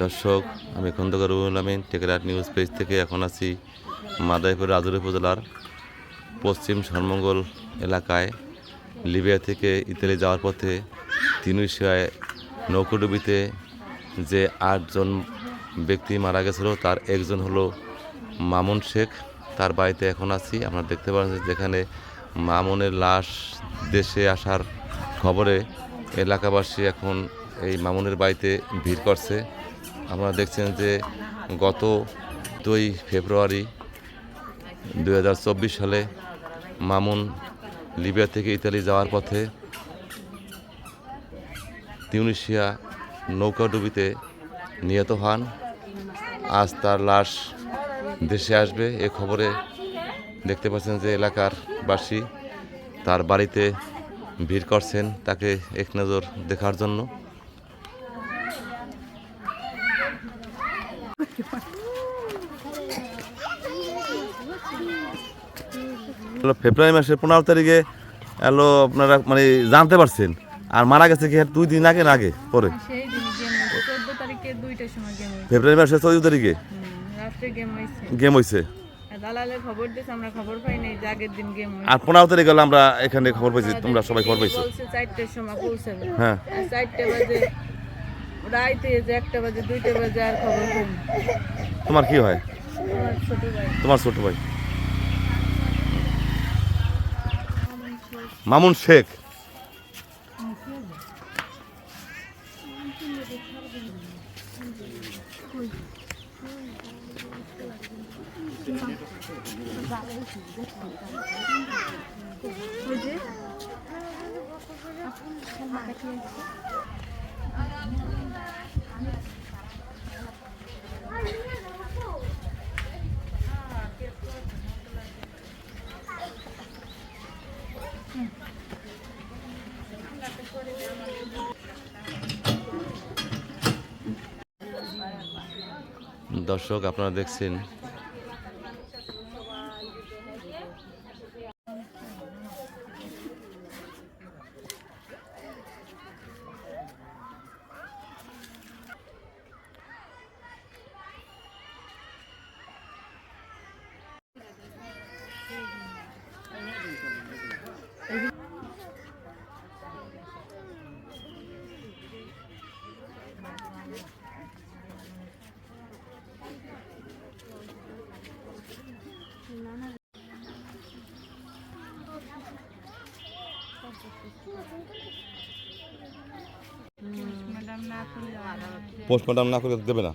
দর্শক, আমি খন্দকার রুহুল আমিন টেকেরাট নিউজ পেজ থেকে এখন আছি মাদাইপুর রাজুরি উপজেলার পশ্চিম সরমঙ্গল এলাকায়। লিবিয়া থেকে ইতালি যাওয়ার পথে তিনুশিয়ায় নৌকোডুবিতে যে আটজন ব্যক্তি মারা গেছিল, তার একজন হলো মামুন শেখ। তার বাড়িতে এখন আছি, আপনারা দেখতে পাচ্ছেন যেখানে মামুনের লাশ দেশে আসার খবরে এলাকাবাসী এখন এই মামুনের বাড়িতে ভিড় করছে। আপনারা দেখছেন যে গত দুই ফেব্রুয়ারি দু হাজার চব্বিশ সালে মামুন লিবিয়া থেকে ইতালি যাওয়ার পথে তিউনিশিয়া নৌকাডুবিতে নিহত হন। আজ তার লাশ দেশে আসবে। এ খবরে দেখতে পাচ্ছেন যে এলাকার বাসী তার বাড়িতে ভিড় করছেন তাকে এক নজর দেখার জন্য। ফেব্রুয়ারি মাসের পনেরো তারিখে এলো আপনারা মানে জানতে পারছেন। আর মারা গেছে কি দুই দিন আগে না আগে? পরে? ফেব্রুয়ারি মাসের চৌদ্দ তারিখে? গেম হয়েছে আর পনেরো তারিখ হলো আমরা এখানে খবর পাইছি তোমরা সবাই খবর পাইছো। হ্যাঁ। তোমার কি হয়? তোমার ছোট ভাই। মামুন শেখ। দর্শক আপনারা দেখছেন। ম্যাডাম না করলে পোস্টমর্টম না করে দেবে না।